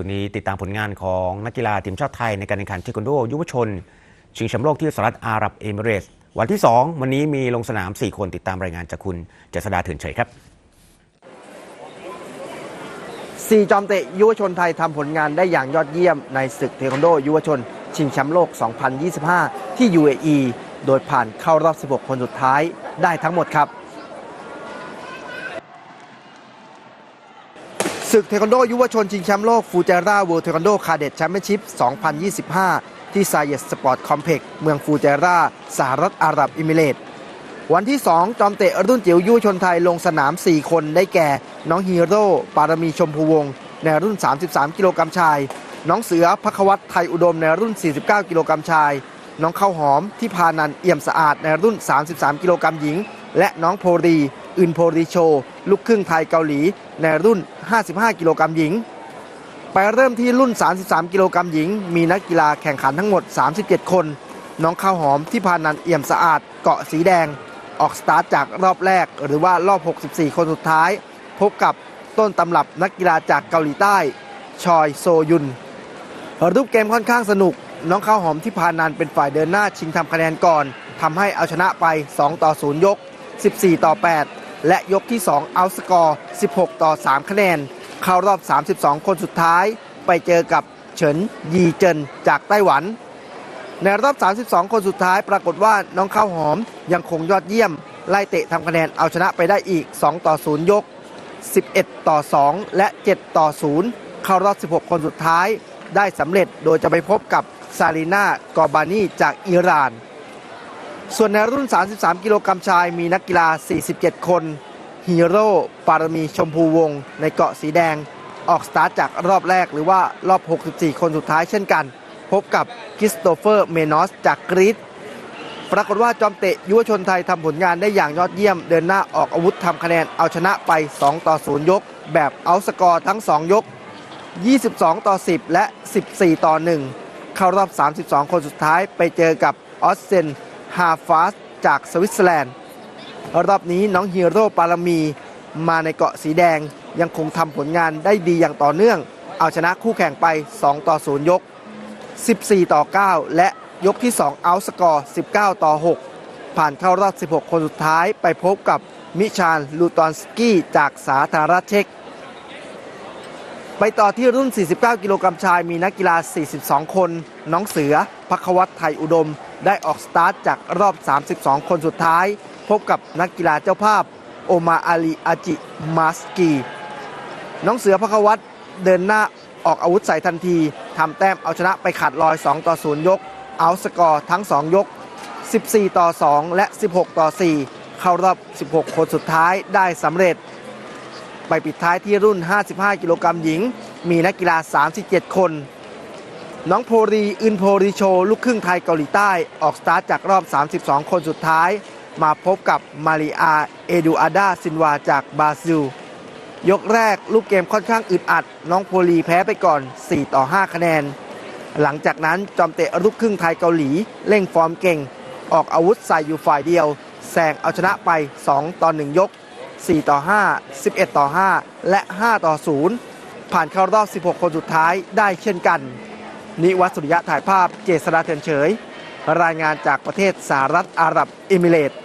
ช่วงนี้ติดตามผลงานของนักกีฬาทีมชาติไทยในการแข่งขันเทควันโดยุวชน ชิงแชมป์โลกที่สหรัฐอาหรับเอมิเรตส์วันที่ 2 วันนี้มีลงสนาม 4 คนติดตามรายงานจากคุณเจษดาเถื่อนเฉยครับสี่จอมเตะยุวชนไทยทำผลงานได้อย่างยอดเยี่ยมในศึกเทควันโดยุวชน ชิงแชมป์โลก 2025 ที่ UAE โดยผ่านเข้ารอบ 16 คนสุดท้ายได้ทั้งหมดครับ ศึกเทควันโดยุวชนชิงแชมป์โลกฟูเจราเวิลด์เทควันโดคาเดตแชมเปี้ยนชิพ 2025 ที่ไซเยสสปอร์ตคอมเพล็กซ์เมืองฟูเจราสหรัฐอาหรับเอมิเรตวันที่ 2 จอมเตะรุ่นจิ๋วยุวชนไทยลงสนาม 4 คนได้แก่ น้องฮีโร่ ปารมีชมพูวงศ์ในรุ่น 33 กิโลกรัมชาย น้องเสือพักวัตไทยอุดมในรุ่น 49 กิโลกรัมชาย น้องข้าวหอมที่พานันเอี่ยมสะอาดในรุ่น 33 กิโลกรัมหญิง และน้องโพรี อึนโพรีโช ลูกครึ่งไทยเกาหลี ในรุ่น 55 กิโลกรัมหญิง ไปเริ่มที่รุ่น 33 กิโลกรัมหญิง มีนักกีฬาแข่งขันทั้งหมด 37 คน น้องข้าวหอมที่พานันเอี่ยมสะอาดเกาะสีแดง ออกสตาร์ทจากรอบแรก หรือว่ารอบ 64 คนสุดท้าย พบกับต้นตำรับนักกีฬาจากเกาหลีใต้ ชอยโซยุนรูปเกมค่อนข้างสนุก น้องข้าวหอมที่พานันเป็นฝ่ายเดินหน้าชิงทำคะแนนก่อนทำให้เอาชนะไป 2 ต่อ 0 ยก 14 ต่อ 8 และยกที่ 2 เอาสกอร์ 16 ต่อ 3 คะแนน เข้ารอบ 32 คนสุดท้าย ไปเจอกับเฉินยีเจินจากไต้หวัน ในรอบ 32 คนสุดท้ายปรากฏว่าน้องข้าวหอมยังคงยอดเยี่ยม ไล่เตะทำคะแนนเอาชนะไปได้อีก 2 ต่อ 0 ยก 11 ต่อ 2 และ 7 ต่อ 0 เข้ารอบ 16 คนสุดท้าย ได้สำเร็จโดยจะไปพบกับซาลีนากอบานีจากอิหร่าน ส่วนในรุ่น 33 กิโลกรัมชายมีนักกีฬา 47 คนฮีโร่ปารมีชมพูวงศ์ในเกาะสีแดง ออกสตาร์ทจากรอบแรกหรือว่ารอบ 64 คนสุดท้ายเช่นกัน พบกับคริสโตเฟอร์เมนอสจากกรีซปรากฏว่าจอมเตะยุวชนไทยทำผลงานได้อย่างยอดเยี่ยม เดินหน้าออกอาวุธทำคะแนนเอาชนะไป 2 ต่อ 0 ยก แบบเอาสกอร์ทั้ง 2 ยก 22 ต่อ 10 และ 14 ต่อ 1 เข้ารอบ 32 คนสุดท้ายไปเจอกับออสเซน ฮาฟาสจากสวิตเซอร์แลนด์รอบนี้น้องฮีโร่ปารมีมาในเกาะสีแดงยังคงทำผลงานได้ดีอย่างต่อเนื่อง เอาชนะคู่แข่งไป 2 ต่อ 0 ยก 14 ต่อ 9 และยกที่ 2 เอาสกอร์ 19 ต่อ 6 ผ่านเข้ารอบ 16 คนสุดท้ายไปพบกับมิชานลูตอนสกี้จากสาธารณรัฐเช็ก ไปต่อที่รุ่น 49 กิโลกรัมชายมีนักกีฬา 42 คน น้องเสือพักวัตไทยอุดม ได้ออกสตาร์ทจากรอบ 32 คนสุดท้าย พบกับนักกีฬาเจ้าภาพ โอมาอาลีอาจิมาสกีน้องเสือพักวัตเดินหน้าออกอาวุธใส่ทันทีทำแต้มเอาชนะไปขาดลอย 2 ต่อ 0 ยก เอาสกอร์ทั้ง 2 ยก 14 ต่อ 2 และ 16 ต่อ 4 เข้ารอบ 16 คนสุดท้ายได้สำเร็จ ไปปิดท้ายที่รุ่น 55 กิโลกรัมหญิง มีนักกีฬา 37 คน น้องโพรีอึนโพรีโชลูกครึ่งไทยเกาหลีใต้ ออกสตาร์ทจากรอบ 32 คนสุดท้าย มาพบกับมาริอา เอดูอาดาซินวาจากบราซิล ยกแรกลูกเกมค่อนข้างอึดอัด น้องโพลีแพ้ไปก่อน 4 ต่อ 5 คะแนน หลังจากนั้นจอมเตะลูกครึ่งไทยเกาหลี เร่งฟอร์มเก่ง ออกอาวุธใส่อยู่ฝ่ายเดียวแซงเอาชนะไป 2 ต่อ 1 ยก 4 ต่อ 5 11 ต่อ 5 และ 5 ต่อ 0 ผ่านเข้ารอบ 16 คนสุดท้ายได้เช่นกัน นิวัตสุริยะถ่ายภาพเจษฎาเถือนเฉย รายงานจากประเทศสหรัฐอาหรับเอมิเรตส์